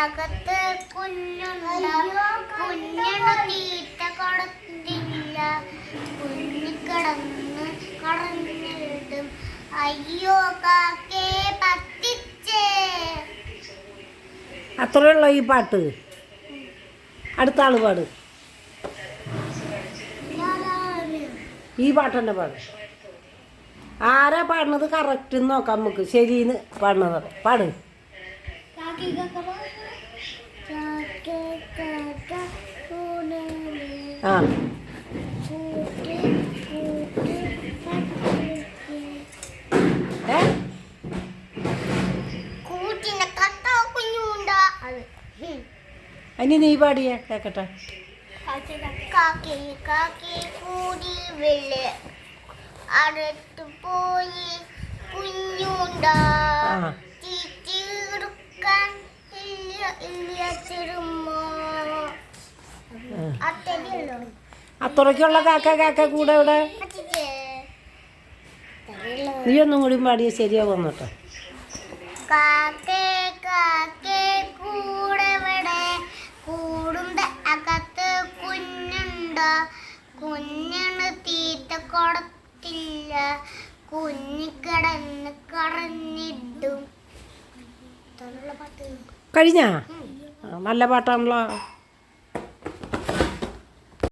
അകത്ത് കുഞ്ഞുണ്ട്. കുഞ്ഞിന് തീറ്റ കൊടുത്തില്ല. കുഞ്ഞു കിടന്ന് കടന്നിടും. അയ്യോ കാക്കേ പത്തിച്ചേ അത്രേ ഉള്ളൂ ഈ പാട്ട്? അടുത്ത ആൾ പാട്. ഈ പാട്ട് തന്നെ പാട്. ആരാ പാടുന്നത്? കറക്റ്റ് നോക്കാം നമുക്ക്. ശരിന്ന് പാടുന്നത്. പാട്. ആ. അതിന് നീ പാടിയേ? കേക്കട്ടെ. കാക്കി കാക്കി കൂടി അടുത്ത് പോയി കുഞ്ഞുണ്ടാ? അത്രയ്ക്കുള്ള. കാക്ക കാക്ക കൂടെ ഇവിടെ? നീ ഒന്നും കൂടി പാടിയ ശരിയാവും കേട്ടോ. കാക്കേ കാക്കേ കൂടെ ഇവിടെ കൂടുന്റെ അകത്ത് കുഞ്ഞുണ്ട്? കുഞ്ഞിന് തീറ്റ കൊടുത്തില്ല കുഞ്ഞ് കുഞ്ഞിക്കടന്ന് പാട്ട് കഴിഞ്ഞാ? നല്ല പാട്ടാണല്ലോ.